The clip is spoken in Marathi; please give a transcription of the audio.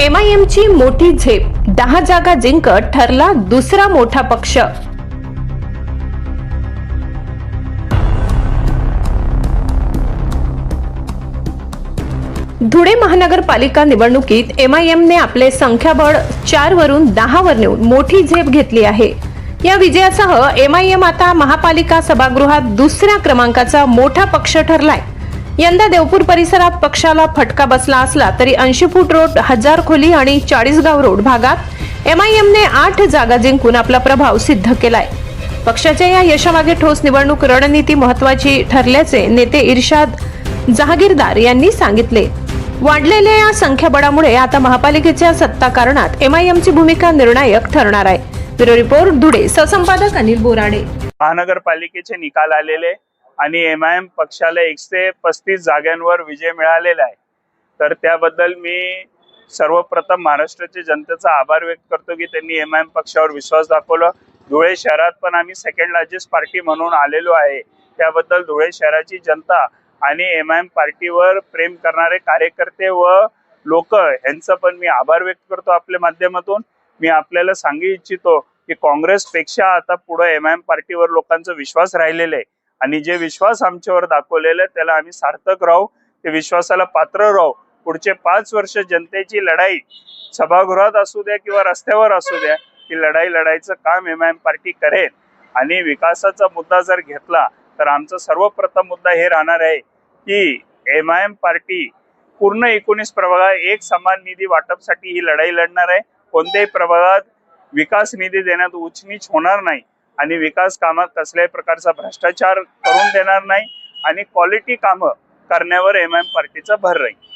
एमआयएमची मोठी झेप. दहा जागा जिंकत ठरला दुसरा मोठा पक्ष. धुळे महानगरपालिका निवडणुकीत एमआयएमने आपले संख्याबळ चार वरून दहा वर नेऊन मोठी झेप घेतली आहे. या विजयासह एमआयएम आता महापालिका सभागृहात दुसऱ्या क्रमांकाचा मोठा पक्ष ठरलाय. यंदा देवपूर परिसरात पक्षाला फटका बसला असला तरी ऐंशी फूट रोड हजार खोली आणि चाळीसगाव रोड भागात एमआयएमने आठ जागा जिंकून आपला प्रभाव सिद्ध केलाय. पक्षाच्या या यशामागे ठोस निवडणूक रणनीती महत्वाची ठरल्याचे नेते इर्शाद जहागीरदार यांनी सांगितले. वाढलेल्या या संख्याबळामुळे आता महापालिकेच्या सत्ता कारणात एमआयएमची भूमिका निर्णायक ठरणार आहे. ब्युरो रिपोर्ट धुळे सहसंपादक अनिल बोराडे. महानगरपालिकेचे निकाल आलेले आणि एम आय एम पक्षाला एकशे पस्तीस जागांवर विजय मिळालेला आहे. तर त्याबद्दल मी सर्वप्रथम महाराष्ट्राच्या जनतेचा आभार व्यक्त करतो की त्यांनी एम आय एम पक्षावर विश्वास दाखवला. धुळे शहरात पण आम्ही सेकंड लार्जेस्ट पार्टी म्हणून आलेलो आहे. त्याबद्दल धुळे शहराची जनता आणि एम आय एम पार्टीवर प्रेम करणारे कार्यकर्ते व लोक यांचा पण मी आभार व्यक्त करतो आपल्या माध्यमातून. मी आपल्याला सांगू इच्छितो की काँग्रेसपेक्षा आता पुढे एम आय एम पार्टीवर लोकांचा विश्वास राहिलेला आहे. आणि जे विश्वास आमच्यावर दाखवलेला आहे त्याला आम्ही सार्थक राहू ते विश्वासाला पात्र राहू. पुढचे पाच वर्ष जनतेची लढाई सभागृहात असू द्या किंवा रस्त्यावर असू द्या ती लढाई लढायचं काम एम आय एम पार्टी करेल. आणि विकासाचा मुद्दा जर घेतला तर आमचा सर्वप्रथम मुद्दा हे राहणार आहे की एम आय एम पार्टी पूर्ण एकोणीस प्रभागात एक समान निधी वाटपसाठी ही लढाई लढणार आहे. कोणत्याही प्रभागात विकास निधी देण्यात उचनीच होणार नाही. आणि विकास कामात कसल्याही प्रकारचा भ्रष्टाचार करून देणार नाही आणि क्वालिटी कामं करण्यावर एम एम पार्टीचा भर राहील.